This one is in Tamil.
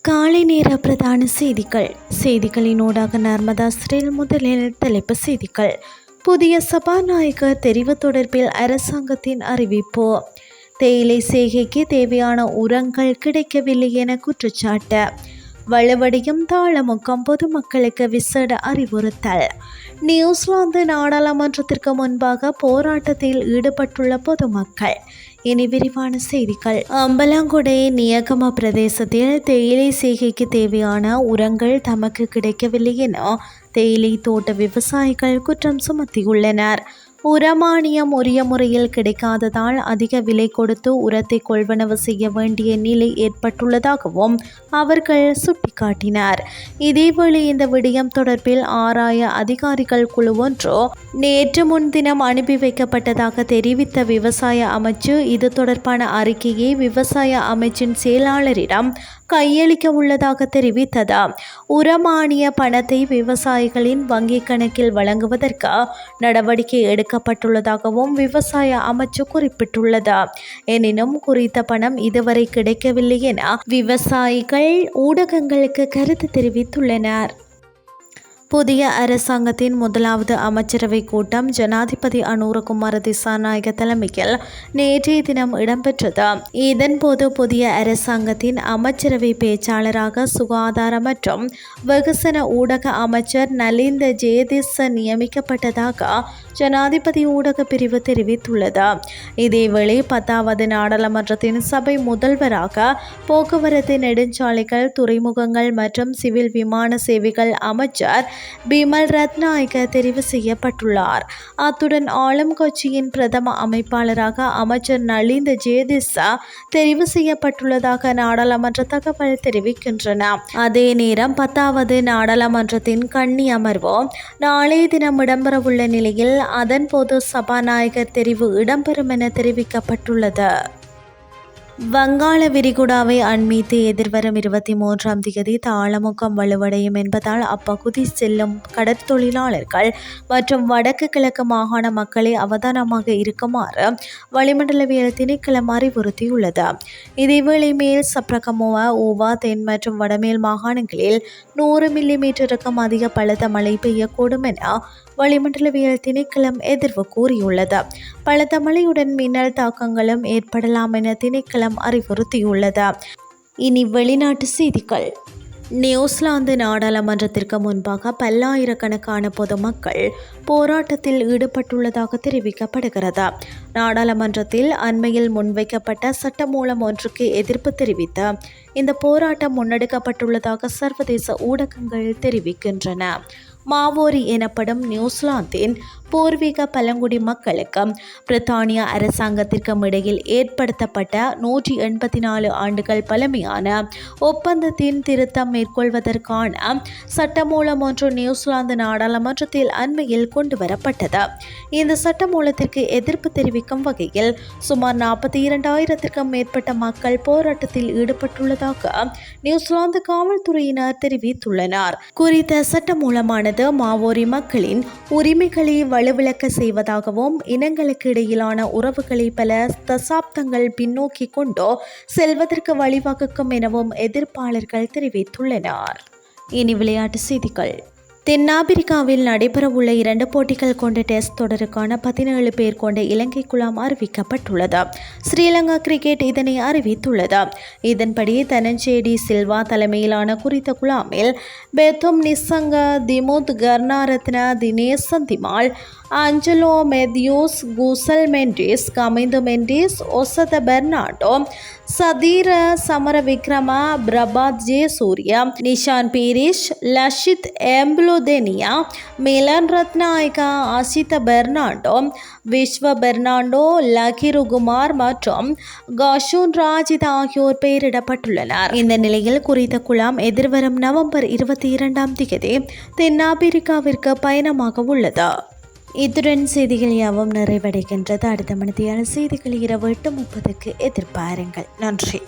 காலை நேர பிரதான செய்திகள். செய்திகளின் ஊடாக நர்மதா ஸ்ரீல் முதலில் தலைப்பு செய்திகள். புதிய சபாநாயகர் தெரிவு தொடர்பில் அரசாங்கத்தின் அறிவிப்பு. தேயிலை செய்கைக்கு தேவையான உரங்கள் கிடைக்கவில்லை என குற்றச்சாட்டு. வலுவடையும் தாளமுக்கம் பொதுமக்களுக்கு விசேட அறிவுறுத்தல். நியூசிலாந்து நாடாளுமன்றத்திற்கு முன்பாக போராட்டத்தில் ஈடுபட்டுள்ள பொதுமக்கள். இனி விரிவான செய்திகள். அம்பலாங்குடை நியகம பிரதேசத்தில் தேயிலை செய்கைக்கு தேவையான உரங்கள் தமக்கு கிடைக்கவில்லை என தேயிலை தோட்ட விவசாயிகள் குற்றம் சுமத்தியுள்ளனர். உரமானியம் உரிய முறையில் கிடைக்காததால் அதிக விலை கொடுத்து உரத்தை கொள்வனவு செய்ய வேண்டிய நிலை ஏற்பட்டுள்ளதாகவும் அவர்கள் சுட்டிக்காட்டினர். இதேவேளை இந்த விடயம் தொடர்பில் ஆராய அதிகாரிகள் குழு ஒன்று நேற்று முன்தினம் அனுப்பி வைக்கப்பட்டதாக தெரிவித்த விவசாய அமைச்சு இது தொடர்பான அறிக்கையை விவசாய அமைச்சின் செயலாளரிடம் கையளிக்க உள்ளதாக தெரிவித்தது? உரமானிய பணத்தை விவசாயிகளின் வங்கிக் கணக்கில் வழங்குவதற்கு நடவடிக்கை எடுக்கப்பட்டுள்ளதாகவும் விவசாய அமைச்சு குறிப்பிட்டுள்ளது? எனினும் குறித்த பணம் இதுவரை கிடைக்கவில்லை என விவசாயிகள் ஊடகங்களுக்கு கருத்து தெரிவித்துள்ளனர். புதிய அரசாங்கத்தின் முதலாவது அமைச்சரவை கூட்டம் ஜனாதிபதி அனுரகுமார திசாநாயக தலைமையில் நேற்றைய தினம் இடம்பெற்றது. இதன்போது புதிய அரசாங்கத்தின் அமைச்சரவை பேச்சாளராக சுகாதார மற்றும் வெகுசன ஊடக அமைச்சர் நலிந்த ஜேதிஸ் நியமிக்கப்பட்டதாக ஜனாதிபதி ஊடக பிரிவு தெரிவித்துள்ளது. இதேவேளை பத்தாவது நாடாளுமன்றத்தின் சபை முதல்வராக போக்குவரத்து நெடுஞ்சாலைகள் துறைமுகங்கள் மற்றும் சிவில் விமான சேவைகள் அமைச்சர் பிமல் ரத்நாயக தெரிவு செய்யப்பட்டுள்ளார். அத்துடன் ஆளும் கட்சியின் பிரதம அமைப்பாளராக அமைச்சர் நளிந்த ஜேதிசா தெரிவு செய்யப்பட்டுள்ளதாக நாடாளுமன்ற தகவல் தெரிவிக்கின்றன. அதே நேரம் பத்தாவது நாடாளுமன்றத்தின் கண்ணி அமர்வு நாளைய தினம் இடம்பெறவுள்ள நிலையில் அதன் போது சபாநாயகர் தெரிவு இடம்பெறும் என தெரிவிக்கப்பட்டுள்ளது. வங்காள விரிகுடாவை அண்மித்து எதிர்வரும் இருபத்தி மூன்றாம் தேதி தாளமுகம் வலுவடையும் என்பதால் அப்பகுதி செல்லும் கடற்தொழிலாளர்கள் மற்றும் வடக்கு கிழக்கு மாகாண மக்களை அவதானமாக இருக்குமாறு வளிமண்டலவியல் திணைக்களம் அறிவுறுத்தியுள்ளது. இதேவேளை மேல் சப்ரகமுவ ஓவா தென் மற்றும் வடமேல் மாகாணங்களில் நூறு மில்லி மீட்டருக்கும் அதிக பலத்த மழை பெய்யக்கூடும் என வளிமண்டலவியல் திணைக்களம் எதிர்வு கூறியுள்ளது. பலத்த மழையுடன் மின்னல் தாக்கங்களும் ஏற்படலாம் என திணைக்களம் அறிவுறுத்தியுள்ளது. இனி வெளிநாட்டு செய்திகள். நியூசிலாந்து நாடாளுமன்றத்திற்கு முன்பாக பல்லாயிரக்கணக்கான பொதுமக்கள் போராட்டத்தில் ஈடுபட்டுள்ளதாக தெரிவிக்கப்படுகிறது. நாடாளுமன்றத்தில் அண்மையில் முன்வைக்கப்பட்ட சட்டமூலம் ஒன்றுக்கு எதிர்ப்பு தெரிவித்து இந்த போராட்டம் முன்னெடுக்கப்பட்டுள்ளதாக சர்வதேச ஊடகங்கள் தெரிவிக்கின்றன. மாவோரி எனப்படும் நியூசிலாந்தின் பூர்வீக பழங்குடி மக்களுக்கும் பிரித்தானிய அரசாங்கத்திற்கும் இடையில் ஏற்படுத்தப்பட்ட நூற்றி எண்பத்தி நாலு ஆண்டுகள் பழமையான ஒப்பந்தத்தின் திருத்தம் மேற்கொள்வதற்கான சட்டமூலம் ஒன்று நியூசிலாந்து நாடாளுமன்றத்தில் அண்மையில் கொண்டு வரப்பட்டது இந்த சட்டமூலத்திற்கு எதிர்ப்பு தெரிவிக்கும் வகையில் சுமார் நாற்பத்தி இரண்டாயிரத்திற்கும் மேற்பட்ட மக்கள் போராட்டத்தில் ஈடுபட்டுள்ளதாக நியூசிலாந்து காவல்துறையினர் தெரிவித்துள்ளனர். குறித்த சட்டமூலமானது மாவோரி மக்களின் உரிமைகளை வலுவிழக்க செய்வதாகவும் இனங்களுக்கு இடையிலான உறவுகளை பல தசாப்தங்கள் பின்னோக்கி கொண்டோ செல்வதற்கு வழிவகுக்கும் எனவும் எதிர்ப்பாளர்கள் தெரிவித்துள்ளனர். இனி விளையாட்டு செய்திகள். தென்னாப்பிரிக்காவில் நடைபெறவுள்ள இரண்டு போட்டிகள் கொண்ட டெஸ்ட் தொடருக்கான பதினேழு பேர் கொண்ட இலங்கை குழாம் அறிவிக்கப்பட்டுள்ளது. ஸ்ரீலங்கா கிரிக்கெட் இதனை அறிவித்துள்ளது. இதன்படி தனஞ்சேடி சில்வா தலைமையிலான குறித்த குழாமில் பெத்தும் நிசங்க திமுத் கர்ணாரத்ன தினேஷ் சந்திமால் அஞ்சலோ மெத்யூஸ் குசல் மெண்டிஸ் கமிந்து மெண்டிஸ் ஒசத பெர்னாட்டோ சதீர சமர விக்ரம பிரபாத் ஜே சூர்யா நிஷான் பீரிஷ் லஷித் எம்ப்ளோதெனியா மிலன் ரத்நாயகா அசித பெர்னாண்டோ விஸ்வ பெர்னாண்டோ லகிருகுமார் மற்றும் காஷூன் ராஜித் ஆகியோர் பெயரிடப்பட்டுள்ளனர். இந்த நிலையில் குறித்த குழாம் எதிர்வரும் நவம்பர் இருபத்தி இரண்டாம் தேதி தென்னாப்பிரிக்காவிற்கு பயணமாக உள்ளது. இத்துடன் செய்திகள் யாவும் நிறைவடைகின்றது. அடுத்த மணித்தியான செய்திகள் இரவு எட்டு முப்பதுக்கு எதிர்பாருங்கள். நன்றி.